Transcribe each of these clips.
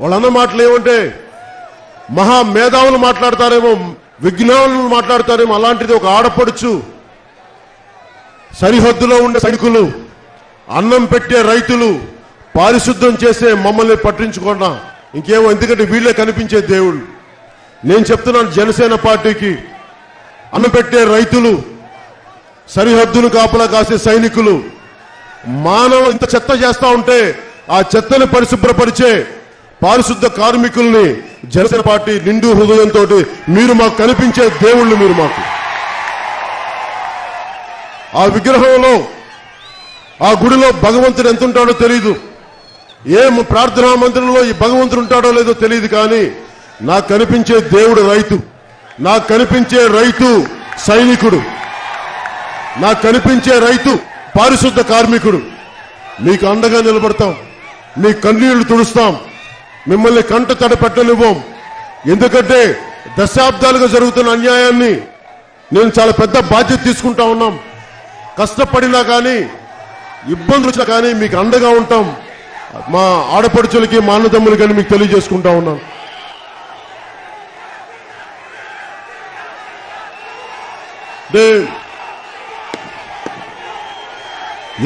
వాళ్ళన్న మాటలు ఏమంటే మహా మేధావులు మాట్లాడతారేమో విజ్ఞానులు మాట్లాడతారేమో అలాంటిది ఒక ఆడపడుచు సరిహద్దులో ఉండే సైనికులు అన్నం పెట్టే రైతులు పారిశుద్ధం చేసే మమ్మల్ని పట్టించుకున్నా ఇంకేమో ఎందుకంటే వీళ్ళే కనిపించే దేవుళ్ళు. నేను చెప్తున్నాను జనసేన పార్టీకి అన్నం పెట్టే రైతులు సరిహద్దును కాపలా కాసే సైనికులు మానవ ఇంత చెత్త చేస్తా ఉంటే ఆ చెత్తని పరిశుభ్రపరిచే పారిశుద్ధ కార్మికుల్ని జనసేన పార్టీ నిండు హృదయంతో మీరు మాకు కనిపించే దేవుళ్ళు మీరు మాకు. ఆ విగ్రహంలో ఆ గుడిలో భగవంతుడు ఎంత ఉంటాడో తెలియదు ఏ ప్రార్థనా మందిరంలో ఈ భగవంతుడు ఉంటాడో లేదో తెలియదు కానీ నాకు కనిపించే దేవుడు రైతు. నాకు కనిపించే రైతు సైనికుడు. నాకు కనిపించే రైతు పారిశుద్ధ కార్మికుడు. మీకు అండగా నిలబడతాం. మీ కన్నీళ్ళు తుడుస్తాం. మిమ్మల్ని కంట తడపెట్టనివ్వం. ఎందుకంటే దశాబ్దాలుగా జరుగుతున్న అన్యాయాన్ని నేను చాలా పెద్ద బాధ్యత తీసుకుంటా ఉన్నాం. కష్టపడినా కానీ ఇబ్బందులు వచ్చినా కానీ మీకు అండగా ఉంటాం. మా ఆడపడుచులకి మా అన్నదమ్ములు కానీ మీకు తెలియజేసుకుంటా ఉన్నాం.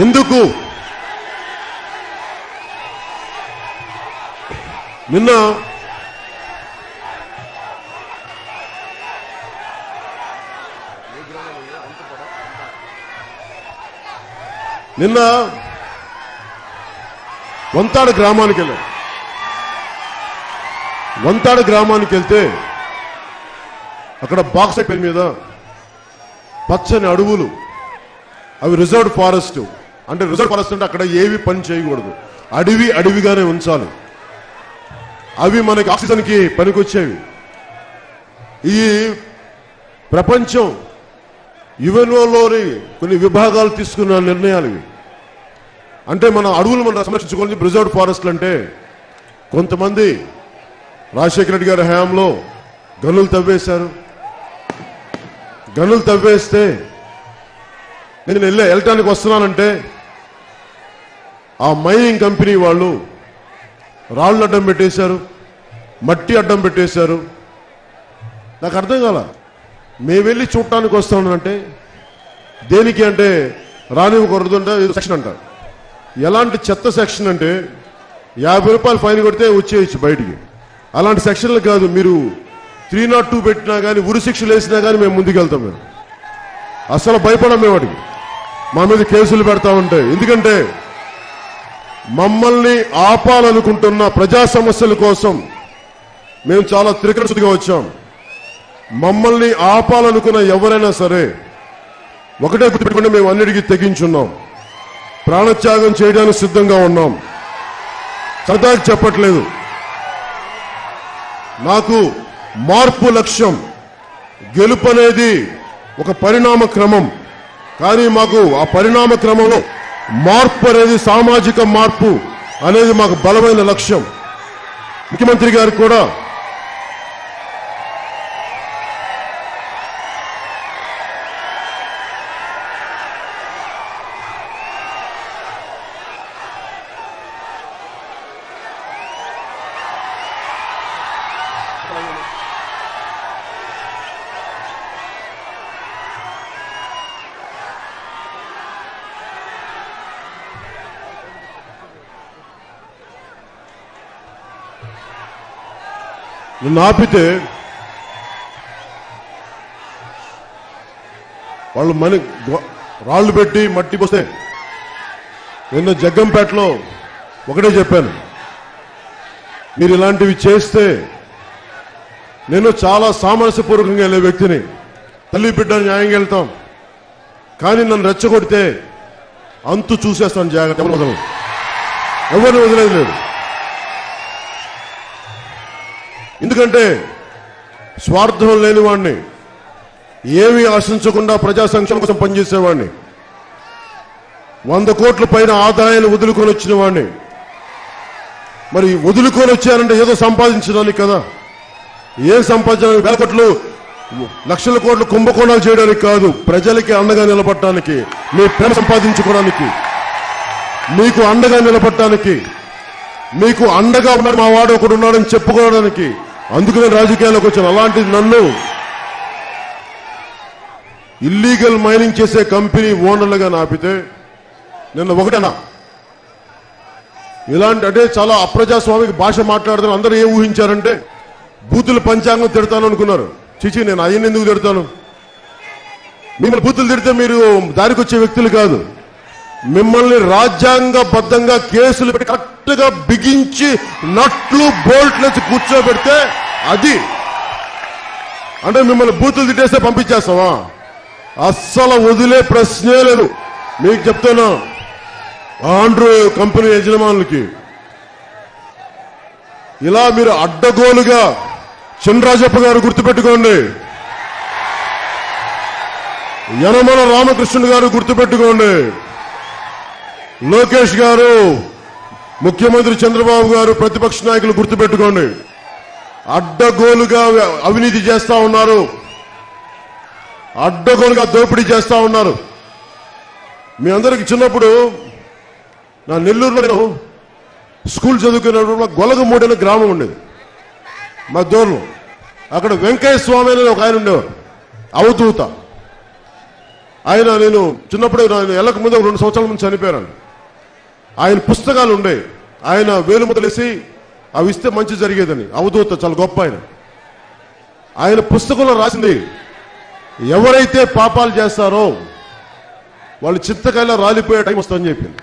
ఎందుకు నిన్న నిన్న వంతాడు గ్రామానికి వెళ్ళాడు వంతాడు గ్రామానికి వెళ్తే అక్కడ బాక్స్ పేరు మీద పచ్చని అడవులు అవి రిజర్వ్డ్ ఫారెస్ట్. అంటే రిజర్వ్ ఫారెస్ట్ అంటే అక్కడ ఏవి పని చేయకూడదు. అడవి అడవిగానే ఉంచాలి. అవి మనకి ఆక్సిజన్కి పనికొచ్చేవి. ఈ ప్రపంచం యువెన్ఓలోని కొన్ని విభాగాలు తీసుకున్న నిర్ణయాలు ఇవి. అంటే మన అడవులు మనం సంరక్షించుకోవాలి ప్రిజర్వ్ ఫారెస్ట్లు అంటే కొంతమంది రాజశేఖర రెడ్డి గారి హయాంలో గనులు తవ్వేశారు. గనులు తవ్వేస్తే నేను వెళ్ళే వెళ్ళటానికి వస్తున్నానంటే ఆ మైనింగ్ కంపెనీ వాళ్ళు రాళ్ళు అడ్డం పెట్టేశారు మట్టి అడ్డం పెట్టేశారు. నాకు అర్థం కాల మేము వెళ్ళి చూడటానికి వస్తానంటే దేనికి అంటే రానివ్వకూడదు అంటే సెక్షన్ అంటారు ఎలాంటి చెత్త సెక్షన్ అంటే యాభై రూపాయలు ఫైన్ కొడితే వచ్చేయచ్చు బయటికి. అలాంటి సెక్షన్లు కాదు మీరు త్రీ నాట్ టూ పెట్టినా కానీ ఉరి శిక్షలు వేసినా కానీ మేము ముందుకెళ్తాం మేము. అసలు భయపడం మేము వాటికి మా మీద కేసులు పెడతా ఉంటాయి. ఎందుకంటే మమ్మల్ని ఆపాలనుకుంటున్న ప్రజా సమస్యల కోసం మేము చాలా త్రికరశుద్ధిగా వచ్చాం. మమ్మల్ని ఆపాలనుకున్న ఎవరైనా సరే ఒకటే గుర్తుపెట్టుకుంటే మేము అన్నిటికీ తెగించున్నాం. ప్రాణత్యాగం చేయడానికి సిద్ధంగా ఉన్నాం. సరదాకి చెప్పట్లేదు. నాకు మార్పు లక్ష్యం గెలుపు అనేది ఒక పరిణామ క్రమం. కానీ మాకు ఆ పరిణామ క్రమంలో మార్పు అనేది సామాజిక మార్పు అనేది మాకు బలమైన లక్ష్యం. ముఖ్యమంత్రి గారు కూడా నిన్ను ఆపితే వాళ్ళు మని రాళ్ళు పెట్టి మట్టి పోస్తే నిన్న జగ్గంపేటలో ఒకటే చెప్పాను. మీరు ఇలాంటివి చేస్తే నేను చాలా సామరస్యపూర్వకంగా వెళ్ళే వ్యక్తిని తల్లి బిడ్డ న్యాయంగా వెళ్తాం. కానీ నన్ను రెచ్చగొడితే అంతు చూసేస్తాను జాగ్రత్త. ఎవరిని వదిలేదు లేదు ఎందుకంటే స్వార్థం లేని వాడిని ఏమీ ఆశించకుండా ప్రజా సంక్షేమం కోసం పనిచేసేవాడిని వంద కోట్ల పైన ఆదాయాన్ని వదులుకొని వచ్చిన వాడిని మరి వదులుకొని వచ్చారంటే ఏదో సంపాదించడానికి కదా. ఏం సంపాదించడానికి వేల కోట్లు లక్షల కోట్లు కుంభకోణాలు చేయడానికి కాదు ప్రజలకి అండగా నిలబడటానికి మీ ప్రేమ సంపాదించుకోవడానికి మీకు అండగా నిలబడటానికి మీకు అండగా ఉన్నాడు మా వాడు ఒకడు ఉన్నాడని చెప్పుకోవడానికి అందుకు నేను రాజకీయాల్లోకి వచ్చాను. అలాంటిది నన్ను ఇల్లీగల్ మైనింగ్ చేసే కంపెనీ ఓనర్లుగా నాపితే నిన్న ఒకటేనా? ఇలాంటి అంటే చాలా అప్రజాస్వామిక భాష మాట్లాడుతున్నారు అందరూ ఏం ఊహించారంటే బూతులు పంచాంగం తిడతాను అనుకున్నారు. చిచి నేను అయ్యని ఎందుకు తిడతాను? మిమ్మల్ని బూతులు తిడితే మీరు దారికి వచ్చే వ్యక్తులు కాదు. మిమ్మల్ని రాజ్యాంగబద్ధంగా కేసులు పెట్టి కరెక్ట్గా బిగించి నట్లు బోల్ట్లు కూర్చోబెడితే అది. అంటే మిమ్మల్ని బూతులు తిట్టేస్తే పంపించేస్తావా? అస్సలు వదిలే ప్రశ్నే లేదు. మీకు చెప్తున్నా ఆండ్రూ కంపెనీ యజమానులకి ఇలా మీరు అడ్డగోలుగా చినరాజప్ప గారు గుర్తుపెట్టుకోండి. యనమల రామకృష్ణుడు గారు గుర్తుపెట్టుకోండి. లోకేష్ గారు ముఖ్యమంత్రి చంద్రబాబు గారు ప్రతిపక్ష నాయకులు గుర్తుపెట్టుకోండి. అడ్డగోలుగా అవినీతి చేస్తా ఉన్నారు. అడ్డగోలుగా దోపిడీ చేస్తా ఉన్నారు. మీ అందరికి చిన్నప్పుడు నా నెల్లూరులో నేను స్కూల్ చదువుకునేటప్పుడు గొలగమూడి అనే గ్రామం ఉండేది. మా దూరం. అక్కడ వెంకయ్య స్వామి అనే ఒక ఆయన ఉండేవారు అవధూత. ఆయన నేను చిన్నప్పుడు నేను ఎల్లక ముందు రెండు సంవత్సరాల ముందు చనిపోయాను ఆయన పుస్తకాలు ఉండే. ఆయన వేలు మొదలేసి అవి ఇస్తే మంచి జరిగేదని. అవధూత చాలా గొప్ప ఆయన. ఆయన పుస్తకంలో రాసింది ఎవరైతే పాపాలు చేస్తారో వాళ్ళు చింతకాయలో రాలిపోయే టైం వస్తుందని చెప్పింది.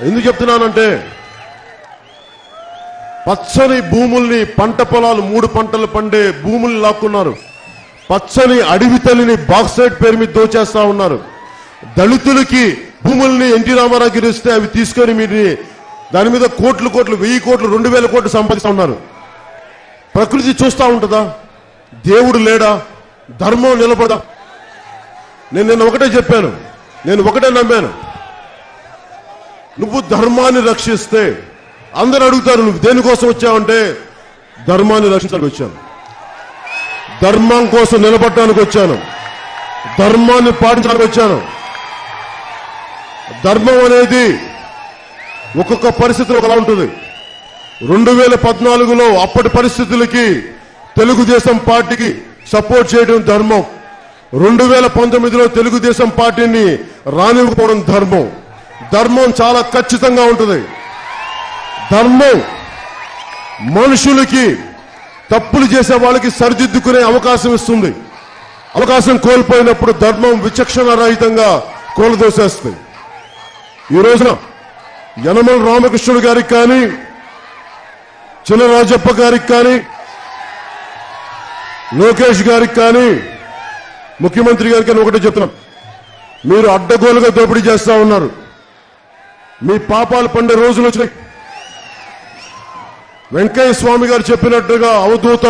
ఎందుకు చెప్తున్నానంటే పచ్చని భూముల్ని పంట పొలాలు మూడు పంటలు పండే భూముల్ని లాక్కున్నారు. పచ్చని అడవి తల్లిని బాక్సైడ్ పేరు మీద దోచేస్తా ఉన్నారు. దళితులకి భూముల్ని ఎన్టీ రామారావు గిరిస్తే అవి తీసుకొని మీరు దాని మీద కోట్లు కోట్లు వెయ్యి కోట్లు రెండు వేల కోట్లు సంపాదిస్తూ ఉన్నారు. ప్రకృతి చూస్తా ఉంటుందా? దేవుడు లేడా? ధర్మం నిలబడదా? నేను నిన్న ఒకటే చెప్పాను. నేను ఒకటే నమ్మాను. నువ్వు ధర్మాన్ని రక్షిస్తే అందరు అడుగుతారు నువ్వు దేనికోసం వచ్చావంటే ధర్మాన్ని రక్షించడానికి వచ్చాను. ధర్మం కోసం నిలబడటానికి వచ్చాను. ధర్మాన్ని పాటించడానికి వచ్చాను. ధర్మం అనేది ఒక్కొక్క పరిస్థితి ఒకలా ఉంటుంది. రెండు వేల పద్నాలుగులో అప్పటి పరిస్థితులకి తెలుగుదేశం పార్టీకి సపోర్ట్ చేయడం ధర్మం. రెండు వేల పంతొమ్మిదిలో తెలుగుదేశం పార్టీని రానివ్వకపోవడం ధర్మం. ధర్మం చాలా ఖచ్చితంగా ఉంటుంది. ధర్మం మనుషులకి తప్పులు చేసే వాళ్ళకి సరిదిద్దుకునే అవకాశం ఇస్తుంది. అవకాశం కోల్పోయినప్పుడు ధర్మం విచక్షణ రహితంగా కోలదోసేస్తుంది. ఈ రోజున యనమల రామకృష్ణుడు గారికి కానీ చినరాజప్ప గారికి కానీ లోకేష్ గారికి కానీ ముఖ్యమంత్రి గారికి కానీ ఒకటే చెప్తున్నాం. మీరు అడ్డగోలుగా దోపిడీ చేస్తా ఉన్నారు. మీ పాపాలు పండే రోజులు వచ్చినాయి. వెంకయ్య స్వామి గారు చెప్పినట్టుగా అవధూత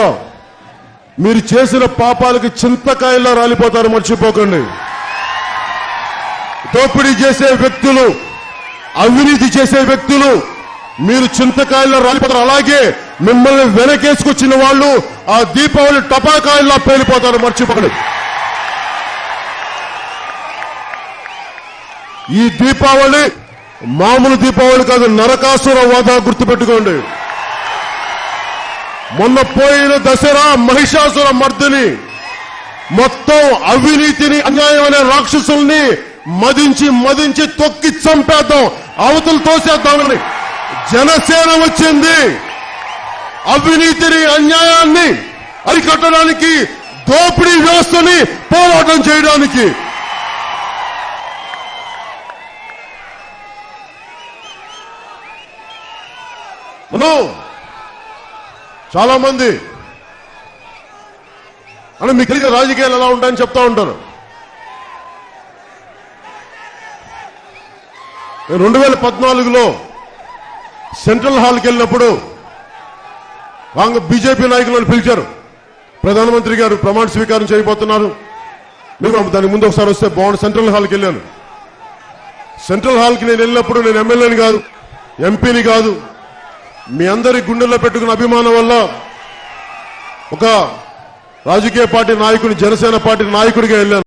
మీరు చేసిన పాపాలకి చింతకాయల్లా రాలిపోతారు మర్చిపోకండి. దోపిడీ చేసే వ్యక్తులు అవినీతి చేసే వ్యక్తులు మీరు చింతకాయల్లో రాలిపోతారు. అలాగే మిమ్మల్ని వెనకేసుకొచ్చిన వాళ్ళు ఆ దీపావళి టపాకాయల్లా పేలిపోతారు. మర్చిపోకండి. ఈ దీపావళి మామూలు దీపావళి కాదు నరకాసుర వాద గుర్తుపెట్టుకోండి. మొన్న పోయిన దసరా మహిషాసుర మర్దిని మొత్తం అవినీతిని అన్యాయం అనే రాక్షసుల్ని మదించి మదించి తొక్కి చంపేద్దాం. అవతలు తోసేద్దామని జనసేన వచ్చింది. అవినీతిని అన్యాయాన్ని అరికట్టడానికి దోపిడీ వ్యవస్థని పోరాటం చేయడానికి. మనం చాలా మంది అంటే మీకు రాజకీయాలు ఎలా ఉంటాయని చెప్తా ఉంటారు. రెండు వేల పద్నాలుగులో సెంట్రల్ హాల్కి వెళ్ళినప్పుడు కాంగ్రె బీజేపీ నాయకులను పిలిచారు. ప్రధానమంత్రి గారు ప్రమాణ స్వీకారం చేయబోతున్నారు. మీరు దానికి ముందు ఒకసారి వస్తే బాగుండు. సెంట్రల్ హాల్కి వెళ్ళాను. సెంట్రల్ హాల్కి నేను వెళ్ళినప్పుడు నేను ఎమ్మెల్యేని కాదు ఎంపీని కాదు మీ అందరి గుండెల్లో పెట్టుకున్న అభిమానం వల్ల ఒక రాజకీయ పార్టీ నాయకుని జనసేన పార్టీ నాయకుడిగా వెళ్ళాను.